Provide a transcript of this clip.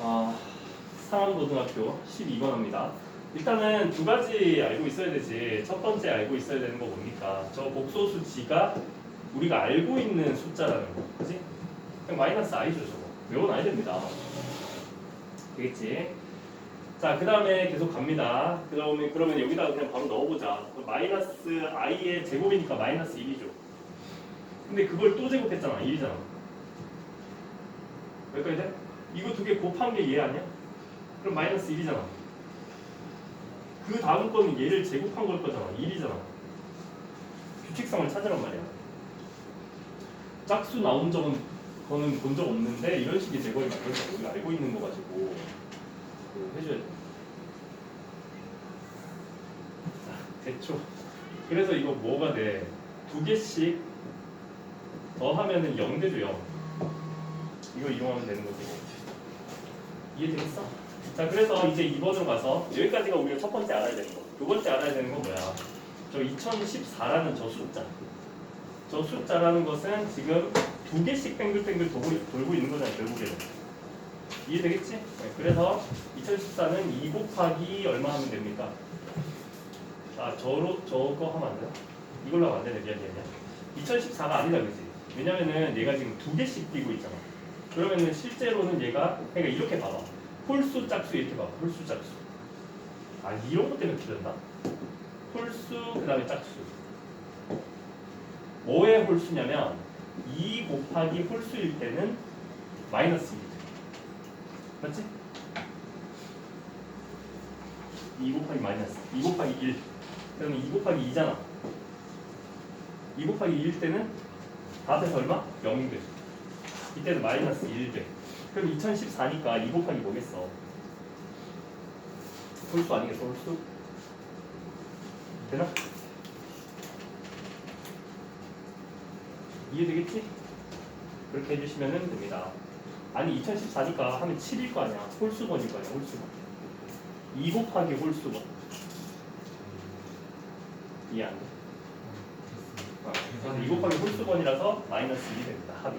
아, 상암고등학교 12번입니다. 일단은 두 가지 알고 있어야 되지. 첫 번째 알고 있어야 되는 거 뭡니까? 저 복소수지가 우리가 알고 있는 숫자라는 거. 그지? 그냥 마이너스 i죠, 저거. 외워놔야 됩니다. 되겠지? 자, 그 다음에 계속 갑니다. 그러면, 그러면 여기다가 그냥 바로 넣어보자. 그 마이너스 i의 제곱이니까 마이너스 1이죠. 근데 그걸 또 제곱했잖아. 1이잖아. 여기까지 돼? 이거 두 개 곱한 게 얘 아니야? 그럼 마이너스 1이잖아. 그 다음 거는 얘를 제곱한 걸 거잖아. 1이잖아. 규칙성을 찾으란 말이야. 짝수 나온 적은 거는 본 적 없는데 이런 식의 제거를 만들어서 우리가 알고 있는 거 가지고 그 해줘야 돼. 자, 대충. 그래서 이거 뭐가 돼? 두 개씩 더하면은 0 되죠 0. 이거 이용하면 되는 거지. 이해되겠어? 자, 그래서 이제 2번으로 가서 여기까지가 우리가 첫 번째 알아야 되는 거. 두 번째 알아야 되는 건 뭐야? 저 2014라는 저 숫자. 저 숫자라는 것은 지금 두 개씩 뱅글뱅글 돌고, 돌고 있는 거잖아, 결국에는. 이해되겠지? 네, 그래서 2014는 2 곱하기 얼마 하면 됩니까? 아, 저로, 저거 하면 안 돼요? 이걸로 하면 안 되네, 미안, 미안, 미안. 2014가 아니다, 그지? 왜냐면은 얘가 지금 두 개씩 띄고 있잖아. 그러면은 실제로는 얘가 그러니까 이렇게 봐봐. 홀수 짝수 이렇게 봐봐. 홀수 짝수. 아 이런 것 때문에 틀렸나? 홀수 그다음에 짝수. 뭐의 홀수냐면 2 곱하기 홀수일 때는 마이너스 1. 맞지? 2 곱하기 마이너스 2 곱하기 1 그러면 2 곱하기 2잖아 2 곱하기 2일 때는 다 돼서 얼마? 0이 돼 이때는 마이너스 1돼 그럼 2014니까 2 곱하기 뭐겠어? 홀수 아니겠어 홀수? 되나? 이해되겠지? 그렇게 해주시면 됩니다 아니 2014니까 하면 7일 거 아니야 홀수번일 거 아니야 홀수번 2 곱하기 홀수번 이해 안 돼? 어, 그래서 2 곱하기 홀수번이라서 마이너스 1이 됩니다 합이